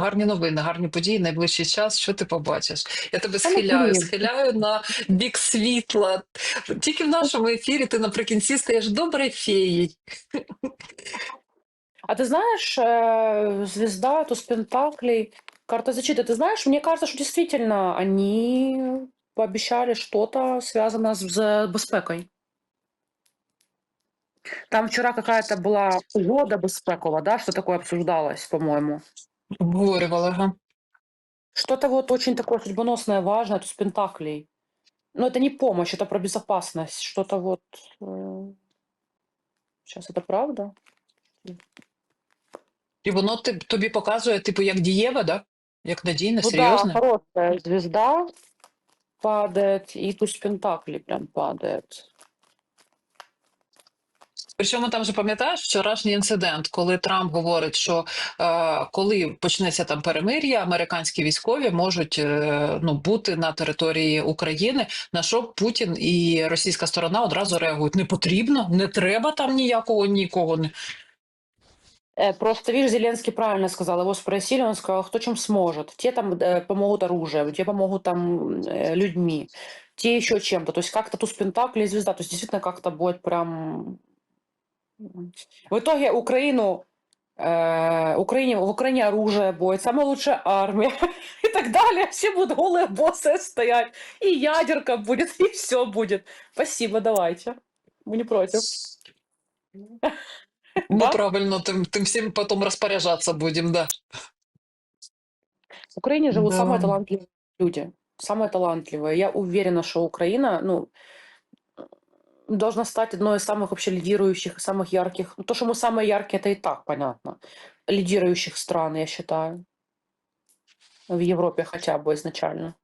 Гарні новини, гарні події, найближчий час. Що ти побачиш? Я тебе Та не схиляю, блін. схиляю на бік світла. Тільки в нашому ефірі ти наприкінці стаєш доброю феєю. А ты знаешь, э, звезда, туз пентаклей, карта защиты, ты знаешь, мне кажется, что действительно они пообещали что-то связанное с з безпекой. Там вчера какая-то была угода безпекова, да, что такое обсуждалось, по-моему. Обговорювала. Ага. Что-то вот очень такое судьбоносное, важное, туз пентаклей. Но это не помощь, это про безопасность. Что-то вот... Сейчас, это правда? І воно ти- тобі показує, типу, як дієва, да? Як надійне, Ну да, серйозне. хорошая звезда падает, и туз пентаклей прям падает. Причому там же пам'ятаєш вчорашній інцидент, коли Трамп говорить, що е, коли почнеться там перемир'я, американські військові можуть е, ну, бути на території України. На що Путін і російська сторона одразу реагують: не потрібно, не треба там ніякого нікого. Не Э, Просто, видишь, Зеленский правильно сказал, его спросили, он сказал, кто чем сможет. Те там э, помогут оружием, те помогут там э, людьми, те еще чем-то. То есть как-то туз пентаклей и звезда. То есть действительно как-то будет прям... м. В итоге Украину, э, Украине, в Украине оружие будет, самая лучшая армия и так далее. Все будут голые боссы стоять, и ядерка будет, и все будет. Спасибо, давайте. Мы не против. ми Да? правильно тим, тим всім потім розпоряджатися будемо. Да. В Украине живут Да. самые талантливые люди. Самые талантливые. Я уверена, что Украина, ну, должна стать одной из самых вообще лидирующих, самых ярких. Ну, то, что мы самые яркие, это и так понятно. Лидирующих стран, я считаю. В Европе хотя бы изначально.